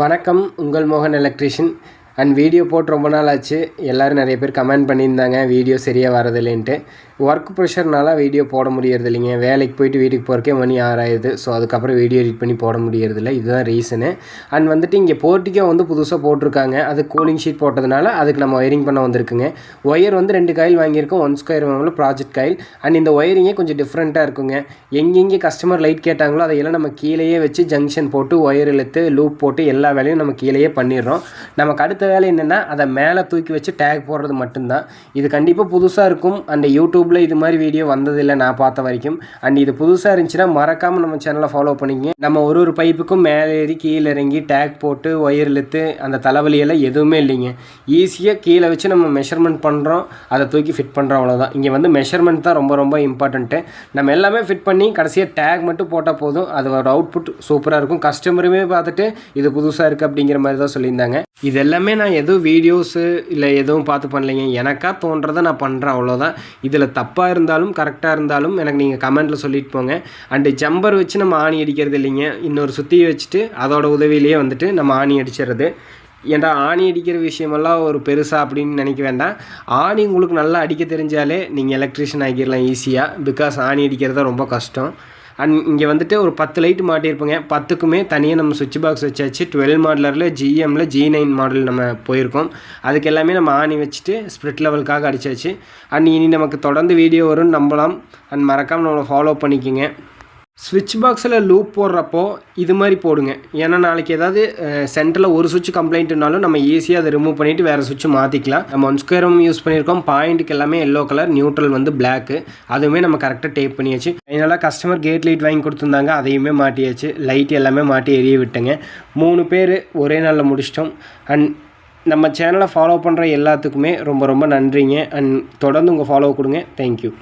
வணக்கம் உங்கள் மோகன் எலக்ட்ரிஷியன். அண்ட் வீடியோ போட்டு ரொம்ப நாள் ஆச்சு. எல்லோரும் நிறைய பேர் கமெண்ட் பண்ணியிருந்தாங்க. வீடியோ சரியாக வரதில்லைன்ட்டு. ஒர்க் ப்ரெஷர்னால வீடியோ போட முடியறது இல்லைங்க வேலைக்கு போயிட்டு வீட்டுக்கு போகிறக்கே மணி ஆறாயிடுது. ஸோ அதுக்கப்புறம் வீடியோ எடிட் பண்ணி போட முடியறதில்ல. இதுதான் ரீசனு அண்ட் வந்துட்டு இங்கே போர்ட்டிக்கோ வந்து புதுசாக போட்டிருக்காங்க. அது கூலிங் ஷீட் போட்டதுனால அதுக்கு நம்ம ஒயரிங் பண்ண வந்திருக்குங்க. ஒயர் வந்து ரெண்டு காயில் வாங்கியிருக்கோம். ஒன் ஸ்கொயர் வாங்கல ப்ராஜெக்ட் காயில் அண்ட் இந்த ஒயரிங்கே கொஞ்சம் டிஃப்ரெண்ட்டாக இருக்குங்க. எங்கெங்கே கஸ்டமர் லைட் கேட்டாங்களோ அதையெல்லாம் நம்ம கீழேயே வச்சு ஜங்ஷன் போட்டு ஒயர் இழுத்து லூப் போட்டு எல்லா வேலையும் நம்ம கீழேயே பண்ணிடுறோம். நமக்கு அடுத்த வேலை என்னென்னா அதை மேலே தூக்கி வச்சு டேக் போடுறது மட்டும்தான். இது கண்டிப்பாக புதுசாக இருக்கும். அண்ட் யூடியூப்பில் இது மாதிரி வீடியோ வந்ததில்லை நான் பார்த்த வரைக்கும். அண்ட் இது புதுசாக இருந்துச்சுன்னா மறக்காமல் நம்ம சேனலை ஃபாலோ பண்ணிங்க நம்ம ஒரு ஒரு பைப்புக்கும் மேலே ஏறி கீழே இறங்கி டேக் போட்டு ஒயர் இழுத்து அந்த தலைவலியெல்லாம் எதுவுமே இல்லைங்க. ஈஸியாக கீழே வச்சு நம்ம மெஷர்மெண்ட் பண்ணுறோம் அதை தூக்கி ஃபிட் பண்ணுறோம் அவ்வளோதான் இங்கே வந்து மெஷர்மெண்ட் தான் ரொம்ப ரொம்ப இம்பார்ட்டண்ட்டு நம்ம எல்லாமே ஃபிட் பண்ணி கடைசியாக டேக் மட்டும் போட்டால் போதும். அதோட அவுட்புட் சூப்பராக இருக்கும். கஸ்டமருமே பார்த்துட்டு இது புதுசாக இருக்குது அப்படிங்கிற மாதிரி தான் சொல்லியிருந்தாங்க. இது எல்லாமே நான் எதுவும் வீடியோஸு இல்லை எதுவும் பார்த்து பண்ணலைங்க. எனக்காக தோன்றதை நான் பண்ணுறேன் அவ்வளோதான் இதில் தப்பாக இருந்தாலும் கரெக்டாக இருந்தாலும் எனக்கு நீங்கள் கமெண்ட்டில் சொல்லிட்டு போங்க. அண்டு ஜம்பர் வச்சு நம்ம ஆணி அடிக்கிறது இல்லைங்க. இன்னொரு சுற்றி வச்சுட்டு அதோட உதவியிலேயே வந்துட்டு நம்ம ஆணி அடிச்சிடுறது ஏன்டா ஆணி அடிக்கிற விஷயமெல்லாம் ஒரு பெருசாக அப்படின்னு நினைக்க வேண்டாம். ஆணி உங்களுக்கு நல்லா அடிக்க தெரிஞ்சாலே நீங்கள் எலக்ட்ரிஷியன் ஆகிடலாம் ஈஸியாக பிகாஸ் ஆணி அடிக்கிறது தான் ரொம்ப கஷ்டம். அண்ட் இங்கே வந்துட்டு ஒரு பத்து லைட் மாட்டியிருப்போங்க. பத்துக்குமே தனியாக நம்ம சுவிட்ச் பாக்ஸ் வச்சாச்சு. டுவெல் மாடலரில் ஜிஎம்மில் ஜி நைன் மாடல் நம்ம போயிருக்கோம். அதுக்கு எல்லாமே நம்ம ஆணி வச்சுட்டு ஸ்ப்ரிட் லெவலுக்காக அடித்தாச்சு அண்ட் இனி நமக்கு தொடர்ந்து வீடியோ வரும்னு நம்பலாம். அண்ட் மறக்காமல் நம்மளை ஃபாலோ பண்ணிக்கோங்க. ஸ்விட்ச் பாக்ஸில் லூப் போடுறப்போ இது மாதிரி போடுங்க. ஏன்னா நாளைக்கு ஏதாவது சென்டரில் ஒரு சுவிட்ச் கம்ப்ளைண்ட்னாலும் நம்ம ஈஸியாக அதை ரிமூவ் பண்ணிவிட்டு வேறு சுவிட்ச் மாற்றிக்கலாம் நம்ம ஒன் ஸ்கொயரும் யூஸ் பண்ணியிருக்கோம் பாயிண்ட்டுக்கு எல்லாமே எல்லோ கலர் நியூட்ரல் வந்து பிளாக்கு அதுவுமே நம்ம கரெக்டாக டேப் பண்ணியாச்சு. அதனால் கஸ்டமர் கேட் லைட் வாங்கி கொடுத்துருந்தாங்க. அதையுமே மாட்டியாச்சு. லைட் எல்லாமே மாட்டி எரிய விட்டுங்க. மூணு பேர் ஒரே நாளில் முடிச்சிட்டோம். அண்ட் நம்ம சேனலை ஃபாலோ பண்ணுற எல்லாத்துக்குமே ரொம்ப ரொம்ப நன்றிங்க. அண்ட் தொடர்ந்து உங்கள் ஃபாலோ கொடுங்க. தேங்க்யூ